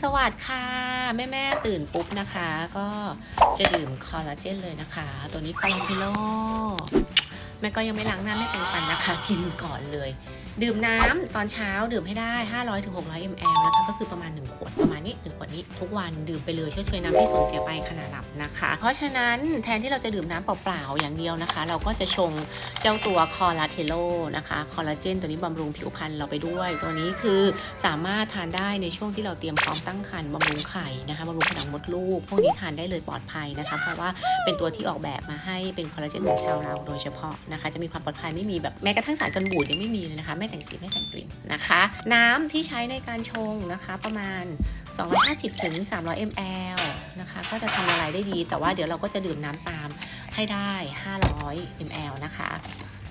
สวัสดีค่ะ แม่แม่ตื่นปุ๊บนะคะ ก็จะดื่มคอลลาเจนเลยนะคะ ตัวนี้คอลลาเจโลแม่ก็ยังไม่ล้างหน้าไม่เป็นฟันนะคะ กินก่อนเลย ดื่มน้ำตอนเช้าดื่มให้ได้ 500ถึง600 ml นะคะก็คือประมาณ 1 ขวดประมาณนี้1ขวดนี้ทุกวันดื่มไปเลยเชื่อเชยน้ำที่สูญเสียไปขณะหลับนะคะ เพราะฉะนั้นแทนที่เราจะดื่มน้ำเปล่าๆอย่างเดียวนะคะ เราก็จะชงเจ้าตัวคอลลาเทโลนะคะคอลลาเจนตัวนี้บำรุงผิวพรรณเราไปด้วย ตัวนี้คือสามารถทานได้ในช่วงที่เราเตรียมพร้อมตั้งครรภ์บำรุงไข่นะคะบำรุงผนังมดลูก พวกนี้ทานได้เลยปลอดภัยนะคะ เพราะว่าเป็นตัวที่ออกแบบมาให้เป็นคอลลาเจนของชาวเราโดยเฉพาะนะคะ จะมีความปลอดภัยไม่มีแบบแม้กระทั่งสารกันบูดยังไม่มีเลยนะคะไม่แต่งสีไม่แต่งกลิ่นนะคะ น้ำที่ใช้ในการชงนะคะ ประมาณ 250ถึง300 ml นะคะ ก็จะทำละลายได้ดี แต่ว่าเดี๋ยวเราก็จะดื่มน้ำตามให้ได้ 500 ml นะคะ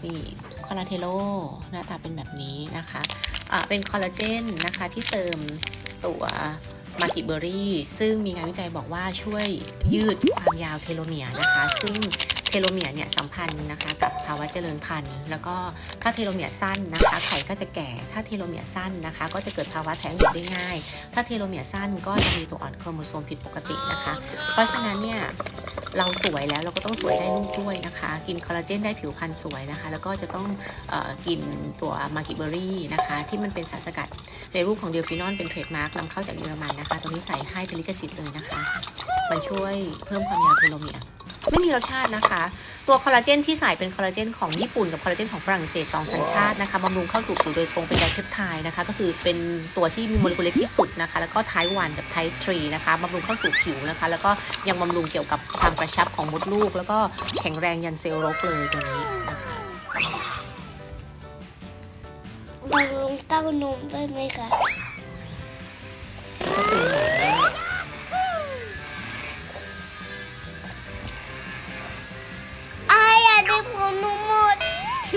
นี่คอลลาเทโลหน้าตาเป็นแบบนี้นะคะะเป็นคอลลาเจนนะคะที่เติมตัวมากิเบอรี่ซึ่งมีงานวิจัยบอกว่าช่วยยืดความยาวเทโลเมียร์นะคะ ซึ่ง เทโลเมียร์เนี่ยสัมพันธ์นะคะกับภาวะเจริญพันธุ์ แล้วก็ถ้าเทโลเมียร์สั้นนะคะไข่ก็จะแก่ ถ้าเทโลเมียร์สั้นนะคะ ก็จะเกิดภาวะแท้งอยู่ได้ง่าย ถ้าเทโลเมียร์สั้นก็จะมีตัวอ่อนโครโมโซมผิดปกตินะคะ เพราะฉะนั้นเนี่ยเราสวยแล้วเราก็ต้องสวยได้ลูกด้วยนะคะ กินคอลลาเจนได้ผิวพรรณสวยนะคะ แล้วก็จะต้องออกินตัวมากิเบอรี่นะคะ ที่มันเป็นสารสกัดในรูปของเดลฟินอลเป็นเทรดมาร์กนำเข้าจากเยอรมันนะคะ ตัวนี้ใส่ให้เป็นลิขสิทธิ์เลยนะคะ มันช่วยเพิ่มความยาวเทโลเมียร์ไม่มีรสชาตินะคะตัวคอลลาเจนที่ใส่เป็นคอลลาเจนของญี่ปุ่นกับคอลลาเจนของฝรั่งเศสสองสัญชาตินะคะบำรุงเข้าสู่ผิวโดยตรงเป็นไดเพปไทด์นะคะก็คือเป็นตัวที่มีโมเลกุลเล็กที่สุดนะคะแล้วก็ไทป์วันกับไทป์ทรีนะคะบำรุงเข้าสู่ผิวนะคะ แล้วก็ยังบำรุงเกี่ยวกับความกระชับของมดลูก แล้วก็แข็งแรงยันเซลล์รกเลยตัวนี้นะคะบำรุงเต้านมด้วยไหมคะ